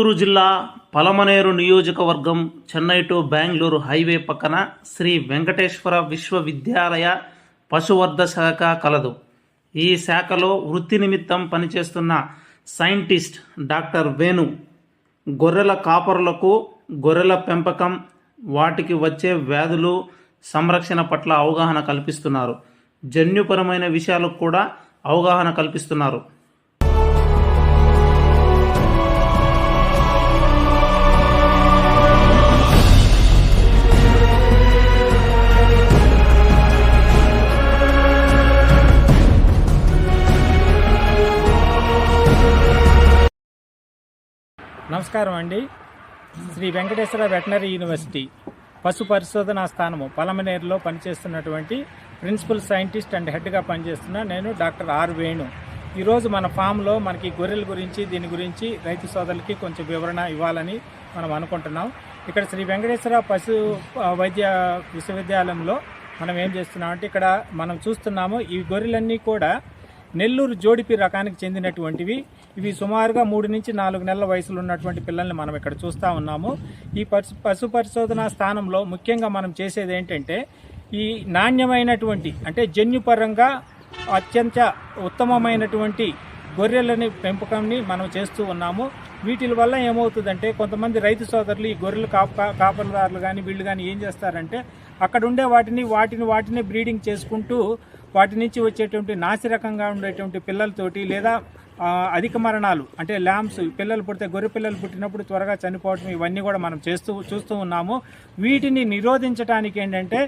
గుంటూరు జిల్లా పలమనేరు నియోజకవర్గం Chennai to Bengaluru highway పక్కన శ్రీ వెంకటేశ్వర విశ్వవిద్యాలయ పశువర్ధ శాఖ కలదు. ఈ శాఖలో వృత్తి నిమిత్తం పనిచేస్తున్న సైంటిస్ట్ డాక్టర్ వేణు గొర్రెల కాపరులకు గొర్రెల పెంపకం వాటికి వచ్చే వ్యాధులు సంరక్షణ పట్ల అవగాహన కల్పిస్తున్నారు. జన్యుపరమైన విషయాలకు కూడా అవగాహన కల్పిస్తున్నారు. నమస్కారం అండి. శ్రీ వెంకటేశ్వర వెటనరీ యూనివర్సిటీ పశు పరిశోధనా స్థానము పలమనేరులో పనిచేస్తున్నటువంటి ప్రిన్సిపల్ సైంటిస్ట్ అండ్ హెడ్గా పనిచేస్తున్న నేను డాక్టర్ ఆర్ వేణు. ఈరోజు మన ఫామ్లో మనకి గొర్రెల గురించి దీని గురించి రైతు సోదరులకి కొంచెం వివరణ ఇవ్వాలని మనం అనుకుంటున్నాం. ఇక్కడ శ్రీ వెంకటేశ్వర పశు వైద్య విశ్వవిద్యాలయంలో మనం ఏం చేస్తున్నామంటే ఇక్కడ మనం చూస్తున్నాము ఈ గొర్రెలన్నీ కూడా నెల్లూరు జోడిపి రకానికి చెందినటువంటివి. ఇవి సుమారుగా మూడు నుంచి నాలుగు నెలల వయసులో ఉన్నటువంటి పిల్లల్ని మనం ఇక్కడ చూస్తూ ఉన్నాము. ఈ పశు పశు పరిశోధన స్థానంలో ముఖ్యంగా మనం చేసేది ఏంటంటే ఈ నాణ్యమైనటువంటి అంటే జన్యుపరంగా అత్యంత ఉత్తమమైనటువంటి గొర్రెలని పెంపకంని మనం చేస్తూ ఉన్నాము. వీటి వల్ల ఏమవుతుందంటే కొంతమంది రైతు సోదరులు ఈ గొర్రెలు కాపలదారులు కానీ వీళ్ళు కానీ ఏం చేస్తారంటే అక్కడ ఉండే వాటిని వాటిని వాటిని బ్రీడింగ్ చేసుకుంటూ వాటి నుంచి వచ్చేటువంటి నాసిరకంగా ఉండేటువంటి పిల్లలతోటి లేదా అధిక మరణాలు అంటే ల్యాంప్స్ పిల్లలు పుడితే గొర్రె పిల్లలు పుట్టినప్పుడు త్వరగా చనిపోవడం ఇవన్నీ కూడా మనం చేస్తూ చూస్తూ ఉన్నాము. వీటిని నిరోధించడానికి ఏంటంటే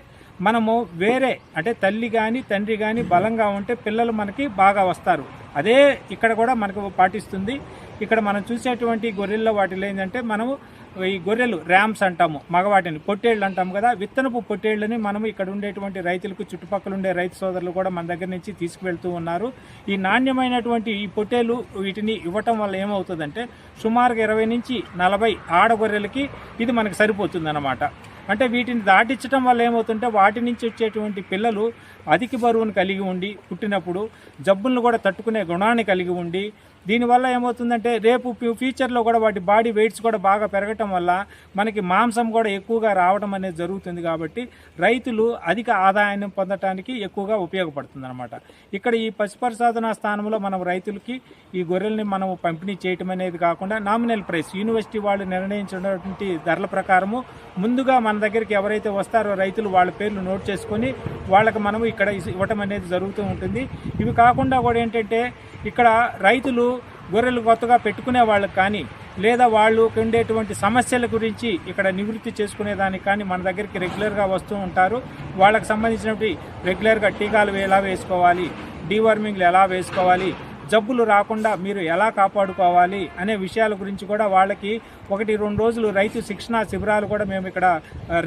మనము వేరే అంటే తల్లి కానీ తండ్రి కానీ బలంగా ఉంటే పిల్లలు మనకి బాగా వస్తారు. అదే ఇక్కడ కూడా మనకు పాటిస్తుంది. ఇక్కడ మనం చూసేటువంటి గొర్రెల్లో వాటిలో ఏంటంటే మనము ఈ గొర్రెలు ర్యామ్స్ అంటాము మగవాటిని పొట్టేళ్ళు అంటాము కదా విత్తనపు పొట్టేళ్ళని మనం ఇక్కడ ఉండేటువంటి రైతులకు చుట్టుపక్కల ఉండే రైతు సోదరులు కూడా మన దగ్గర నుంచి తీసుకువెళ్తూ ఉన్నారు. ఈ నాణ్యమైనటువంటి ఈ పొట్టేలు వీటిని ఇవ్వటం వల్ల ఏమవుతుందంటే సుమారుగా ఇరవై నుంచి నలభై ఆడగొర్రెలకి ఇది మనకు సరిపోతుంది అంటే వీటిని దాటించడం వల్ల ఏమవుతుంటే వాటి నుంచి వచ్చేటువంటి పిల్లలు అధిక బరువును కలిగి ఉండి పుట్టినప్పుడు జబ్బులను కూడా తట్టుకునే గుణాన్ని కలిగి ఉండి దీనివల్ల ఏమవుతుందంటే రేపు ఫ్యూచర్లో కూడా వాటి బాడీ వెయిట్స్ కూడా బాగా పెరగటం వల్ల మనకి మాంసం కూడా ఎక్కువగా రావడం అనేది జరుగుతుంది కాబట్టి రైతులు అధిక ఆదాయాన్ని పొందటానికి ఎక్కువగా ఉపయోగపడుతుంది అనమాట ఇక్కడ ఈ పశుపరిశోధన స్థానంలో మనం రైతులకి ఈ గొర్రెల్ని మనం పంపిణీ చేయటం అనేది కాకుండా నామినల్ ప్రైస్ యూనివర్సిటీ వాళ్ళు నిర్ణయించినటువంటి ధరల ప్రకారము ముందుగా మన దగ్గరికి ఎవరైతే వస్తారో రైతులు వాళ్ళ పేర్లు నోట్ చేసుకొని వాళ్ళకి మనము ఇక్కడ ఇవ్వటం అనేది జరుగుతూ ఉంటుంది. ఇవి కాకుండా కూడా ఏంటంటే ఇక్కడ రైతులు గొర్రెలు కొత్తగా పెట్టుకునే వాళ్ళకి కానీ లేదా వాళ్ళు ఉండేటువంటి సమస్యల గురించి ఇక్కడ నివృత్తి చేసుకునేదానికి కానీ మన దగ్గరికి రెగ్యులర్గా వస్తూ ఉంటారు. వాళ్ళకి సంబంధించినటువంటి రెగ్యులర్గా టీకాలు ఎలా వేసుకోవాలి డీవర్మింగ్లు ఎలా వేసుకోవాలి జబ్బులు రాకుండా మీరు ఎలా కాపాడుకోవాలి అనే విషయాల గురించి కూడా వాళ్ళకి ఒకటి రెండు రోజులు రైతు శిక్షణ శిబిరాలు కూడా మేము ఇక్కడ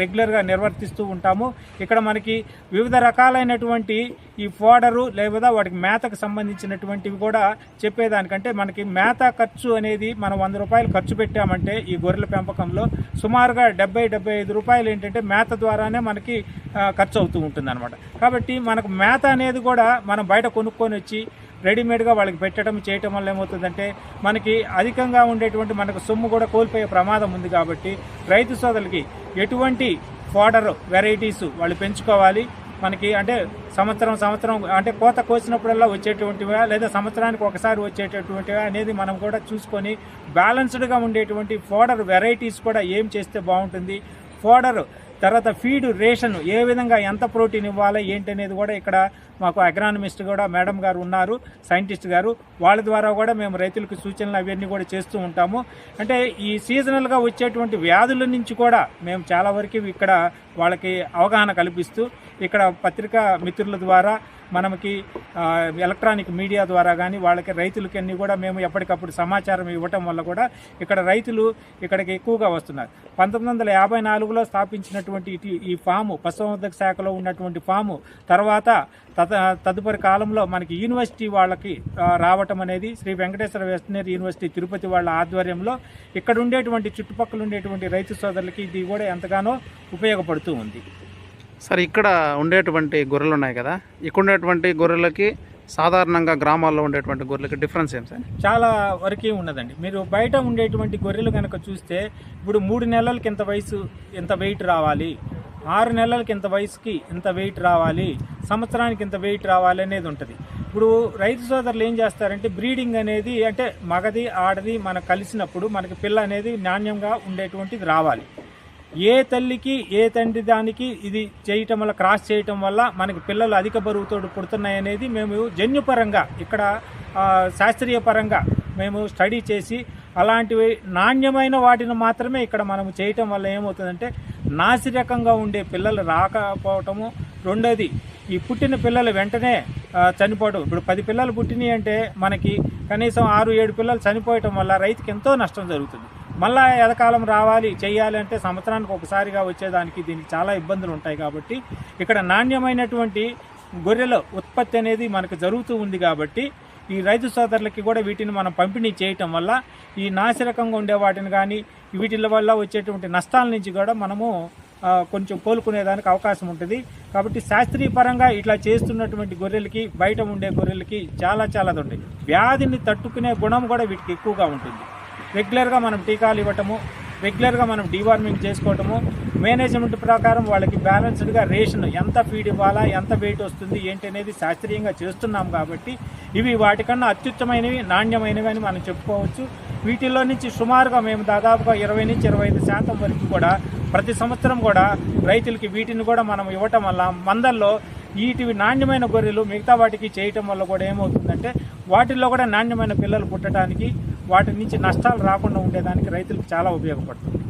రెగ్యులర్గా నిర్వర్తిస్తూ ఉంటాము. ఇక్కడ మనకి వివిధ రకాలైనటువంటి ఈ ఫోడరు లేదా వాటికి మేతకు సంబంధించినటువంటివి కూడా చెప్పేదానికంటే మనకి మేత ఖర్చు అనేది మనం వంద రూపాయలు ఖర్చు పెట్టామంటే ఈ గొర్రెల పెంపకంలో సుమారుగా డెబ్బై డెబ్బై ఐదు రూపాయలు ఏంటంటే మేత ద్వారానే మనకి ఖర్చు అవుతూ ఉంటుంది కాబట్టి మనకు మేత అనేది కూడా మనం బయట కొనుక్కొని వచ్చి రెడీమేడ్గా వాళ్ళకి పెట్టడం చేయటం వల్ల ఏమవుతుందంటే మనకి అధికంగా ఉండేటువంటి మనకు సొమ్ము కూడా కోల్పోయే ప్రమాదం ఉంది కాబట్టి రైతు సోదరులకి ఎటువంటి ఫోడర్ వెరైటీస్ వాళ్ళు పెంచుకోవాలి. మనకి అంటే సంవత్సరం సంవత్సరం అంటే కోత కోసినప్పుడల్లా వచ్చేటువంటివా లేదా సంవత్సరానికి ఒకసారి వచ్చేటటువంటివా అనేది మనం కూడా చూసుకొని బ్యాలెన్స్డ్గా ఉండేటువంటి ఫోడర్ వెరైటీస్ కూడా ఏం చేస్తే బాగుంటుంది? ఫోడర్ తర్వాత ఫీడ్ రేషన్ ఏ విధంగా ఎంత ప్రోటీన్ ఇవ్వాలి ఏంటి అనేది కూడా ఇక్కడ మాకు అగ్రానమిస్ట్ కూడా మేడం గారు ఉన్నారు సైంటిస్ట్ గారు. వాళ్ళ ద్వారా కూడా మేము రైతులకు సూచనలు అవన్నీ కూడా చేస్తూ ఉంటాము. అంటే ఈ సీజనల్గా వచ్చేటువంటి వ్యాధుల నుంచి కూడా మేము చాలా వరకు ఇక్కడ వాళ్ళకి అవగాహన కల్పిస్తూ ఇక్కడ పత్రికా మిత్రుల ద్వారా మనకి ఎలక్ట్రానిక్ మీడియా ద్వారా కానీ వాళ్ళకి రైతులకి అన్నీ కూడా మేము ఎప్పటికప్పుడు సమాచారం ఇవ్వటం వల్ల కూడా ఇక్కడ రైతులు ఇక్కడికి ఎక్కువగా వస్తున్నారు. పంతొమ్మిది వందల యాభై నాలుగులో స్థాపించినటువంటి ఈ ఫాము పశుసంవర్ధక శాఖలో ఉన్నటువంటి ఫాము తర్వాత తద తదుపరి కాలంలో మనకి యూనివర్సిటీ వాళ్ళకి రావటం అనేది శ్రీ వెంకటేశ్వర వెస్టనరీ యూనివర్సిటీ తిరుపతి వాళ్ళ ఆధ్వర్యంలో ఇక్కడ ఉండేటువంటి చుట్టుపక్కల ఉండేటువంటి రైతు సోదరులకి ఇది కూడా ఎంతగానో ఉపయోగపడుతూ ఉంది. సార్ ఇక్కడ ఉండేటువంటి గొర్రెలు ఉన్నాయి కదా. ఇక్కడ ఉండేటువంటి గొర్రెలకి సాధారణంగా గ్రామాల్లో ఉండేటువంటి గొర్రెలకి డిఫరెన్స్ ఏం సార్? చాలా వరకే ఉన్నదండి మీరు బయట ఉండేటువంటి గొర్రెలు కనుక చూస్తే ఇప్పుడు మూడు నెలలకి ఇంత వయసు ఎంత వెయిట్ రావాలి? ఆరు నెలలకి ఇంత వయసుకి ఎంత వెయిట్ రావాలి? సంవత్సరానికి ఇంత వెయిట్ రావాలి అనేది ఉంటుంది. ఇప్పుడు రైతు సోదరులు ఏం చేస్తారంటే బ్రీడింగ్ అనేది అంటే మగది ఆడది మనకు కలిసినప్పుడు మనకి పిల్ల అనేది నాణ్యంగా ఉండేటువంటిది రావాలి. ఏ తల్లికి ఏ తండ్రి దానికి ఇది చేయటం వల్ల క్రాస్ చేయటం వల్ల మనకి పిల్లలు అధిక బరువుతో పుడుతున్నాయి అనేది మేము జన్యుపరంగా ఇక్కడ శాస్త్రీయ పరంగా మేము స్టడీ చేసి అలాంటివి నాణ్యమైన వాటిని మాత్రమే ఇక్కడ మనం చేయటం వల్ల ఏమవుతుందంటే నాసిరకంగా ఉండే పిల్లలు రాకపోవటము రెండోది ఈ పుట్టిన పిల్లలు వెంటనే చనిపోవడం ఇప్పుడు పది పిల్లలు పుట్టినాయి అంటే మనకి కనీసం ఆరు ఏడు పిల్లలు చనిపోవటం వల్ల రైతుకి ఎంతో నష్టం జరుగుతుంది. మళ్ళా ఎదకాలం రావాలి చేయాలి అంటే సంవత్సరానికి ఒకసారిగా వచ్చేదానికి దీనికి చాలా ఇబ్బందులు ఉంటాయి కాబట్టి ఇక్కడ నాణ్యమైనటువంటి గొర్రెల ఉత్పత్తి అనేది మనకు జరుగుతూ ఉంది కాబట్టి ఈ రైతు సోదరులకి కూడా వీటిని మనం పంపిణీ చేయటం వల్ల ఈ నాసిరకంగా ఉండే వాటిని కానీ వీటి వల్ల వచ్చేటువంటి నష్టాల నుంచి కూడా మనము కొంచెం కోలుకునేదానికి అవకాశం ఉంటుంది. కాబట్టి శాస్త్రీయ పరంగా ఇట్లా చేస్తున్నటువంటి గొర్రెలకి బయట ఉండే గొర్రెలకి చాలా చాలా ఉంటాయి వ్యాధిని తట్టుకునే గుణం కూడా వీటికి ఎక్కువగా ఉంటుంది. రెగ్యులర్గా మనం టీకాలు ఇవ్వటము రెగ్యులర్గా మనం డివార్మింగ్ చేసుకోవటము మేనేజ్మెంట్ ప్రకారం వాళ్ళకి బ్యాలెన్స్డ్గా రేషన్ ఎంత ఫీడ్ ఇవ్వాలా ఎంత వెయిట్ వస్తుంది ఏంటి అనేది శాస్త్రీయంగా చేస్తున్నాం కాబట్టి ఇవి వాటికన్నా అత్యుత్తమైనవి నాణ్యమైనవి అని మనం చెప్పుకోవచ్చు. వీటిల్లో నుంచి సుమారుగా మేము దాదాపుగా ఇరవై నుంచి ఇరవై ఐదు శాతం వరకు కూడా ప్రతి సంవత్సరం కూడా రైతులకి వీటిని కూడా మనం ఇవ్వటం వల్ల మందల్లో వీటివి నాణ్యమైన గొర్రెలు మిగతా వాటికి చేయటం వల్ల కూడా ఏమవుతుందంటే వాటిల్లో కూడా నాణ్యమైన పిల్లలు పుట్టడానికి వాటి నుంచి నష్టాలు రాకుండా ఉండేదానికి రైతులకు చాలా ఉపయోగపడుతుంది.